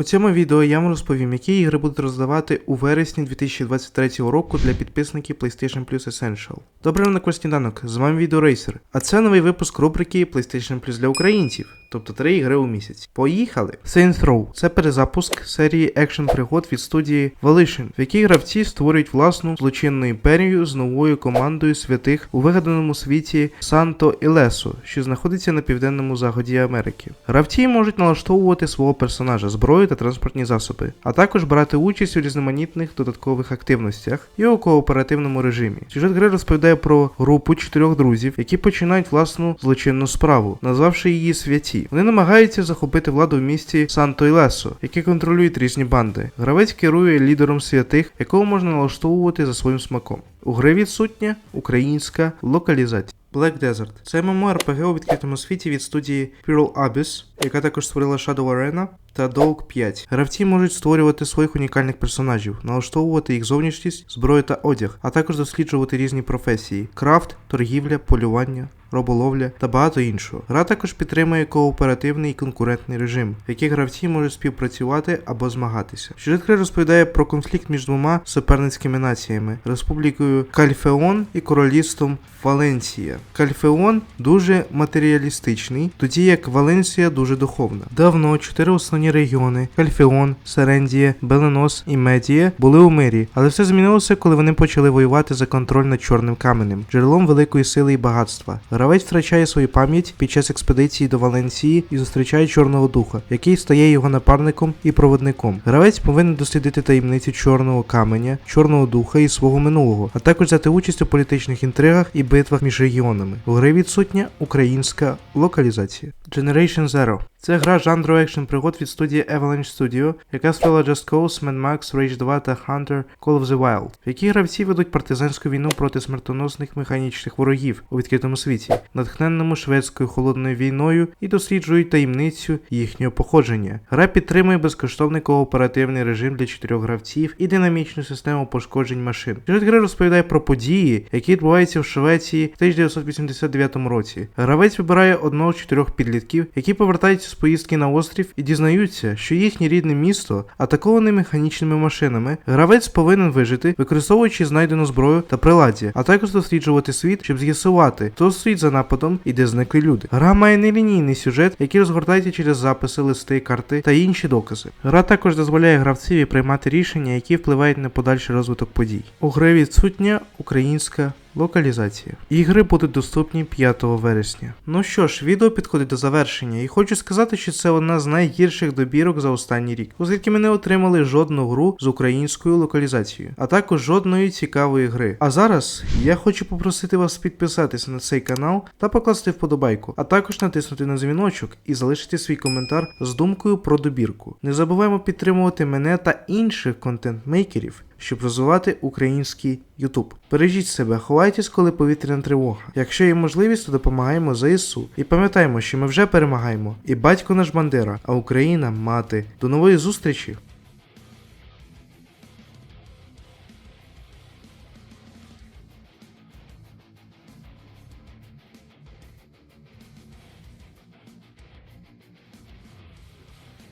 У цьому відео я вам розповім, які ігри будуть роздавати у вересні 2023 року для підписників PlayStation Plus Essential. Добрий ранок, сніданок, з вами Відеорейсер. А це новий випуск рубрики PlayStation Plus для українців, тобто три ігри у місяць. Поїхали! Saints Row – це перезапуск серії екшн пригод від студії Volition, в якій гравці створюють власну злочинну імперію з новою командою святих у вигаданому світі Санто Ілесо, що знаходиться на південному заході Америки. Гравці можуть налаштовувати свого персонажа, зброю та транспортні засоби, а також брати участь у різноманітних додаткових активностях і у кооперативному режимі. Сюжет гри розповідає про групу чотирьох друзів, які починають власну злочинну справу, назвавши її святі. Вони намагаються захопити владу в місті Санто Ілесо, яке контролюють різні банди. Гравець керує лідером святих, якого можна налаштовувати за своїм смаком. У гри відсутня українська локалізація. Black Desert це MMORPG у відкритому світі від студії Pearl Abyss, яка також створила Shadow Arena та Dog 5. Гравці можуть створювати своїх унікальних персонажів, налаштовувати їх зовнішність, зброю та одяг, а також досліджувати різні професії: крафт, торгівля, полювання. Роболовля та багато іншого. Гра також підтримує кооперативний і конкурентний режим, в який гравці можуть співпрацювати або змагатися. Сюжет гри розповідає про конфлікт між двома суперницькими націями Республікою Кальфеон і Королівством Валенсія. Кальфеон дуже матеріалістичний, тоді як Валенсія дуже духовна. Давно чотири основні регіони Кальфеон, Серендія, Беленос і Медія були у мирі, але все змінилося, коли вони почали воювати за контроль над чорним каменем, джерелом великої сили і багатства. Гравець втрачає свою пам'ять під час експедиції до Валенсії і зустрічає чорного духа, який стає його напарником і проводником. Гравець повинен дослідити таємниці чорного каменя, чорного духа і свого минулого, а також взяти участь у політичних інтригах і битвах між регіонами. У гри відсутня українська локалізація. Generation Zero це гра жанру екшн пригод від студії Avalanche Studio, яка створила Just Cause, Mad Max, Rage 2 та Hunter Call of the Wild, в якій гравці ведуть партизанську війну проти смертоносних механічних ворогів у відкритому світі, натхненному шведською холодною війною і досліджують таємницю їхнього походження. Гра підтримує безкоштовний кооперативний режим для чотирьох гравців і динамічну систему пошкоджень машин. Сюжет гри розповідає про події, які відбуваються в Швеції в 1989 році. Гравець вибирає одного з чотирьох підлітків, які повертаються з поїздки на острів і дізнаються, що їхнє рідне місто атаковане механічними машинами. Гравець повинен вижити, використовуючи знайдену зброю та приладдя, а також досліджувати світ, щоб з'ясувати, хто стоїть за нападом і де зникли люди. Гра має нелінійний сюжет, який розгортається через записи, листи, карти та інші докази. Гра також дозволяє гравцеві приймати рішення, які впливають на подальший розвиток подій. У гри відсутня українська Локалізація. Ігри будуть доступні 5 вересня. Ну що ж, відео підходить до завершення, і хочу сказати, що це одна з найгірших добірок за останній рік, оскільки ми не отримали жодну гру з українською локалізацією, а також жодної цікавої гри. А зараз я хочу попросити вас підписатися на цей канал та покласти вподобайку, а також натиснути на дзвіночок і залишити свій коментар з думкою про добірку. Не забуваємо підтримувати мене та інших контент-мейкерів щоб розвивати український Ютуб. Бережіть себе, ховайтесь, коли повітряна тривога. Якщо є можливість, то допомагаємо ЗСУ. І пам'ятаємо, що ми вже перемагаємо. І батько наш Бандера, а Україна мати. До нової зустрічі!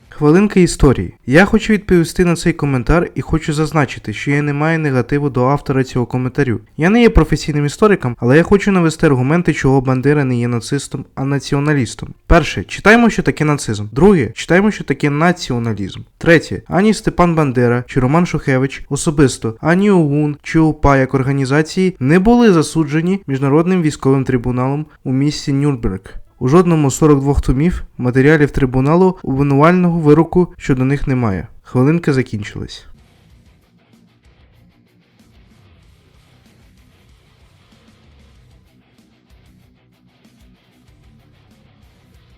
Хвилинка історії. Я хочу відповісти на цей коментар і хочу зазначити, що я не маю негативу до автора цього коментарю. Я не є професійним істориком, але я хочу навести аргументи, чого Бандера не є нацистом, а націоналістом. Перше, читаємо, що таке нацизм. Друге, читаємо, що таке націоналізм. Третє, ані Степан Бандера чи Роман Шухевич особисто, ані ОУН чи УПА як організації не були засуджені міжнародним військовим трибуналом у місті Нюрнберг. У жодному з 42 томів матеріалів трибуналу обвинувального вироку щодо них немає. Хвилинка закінчилась.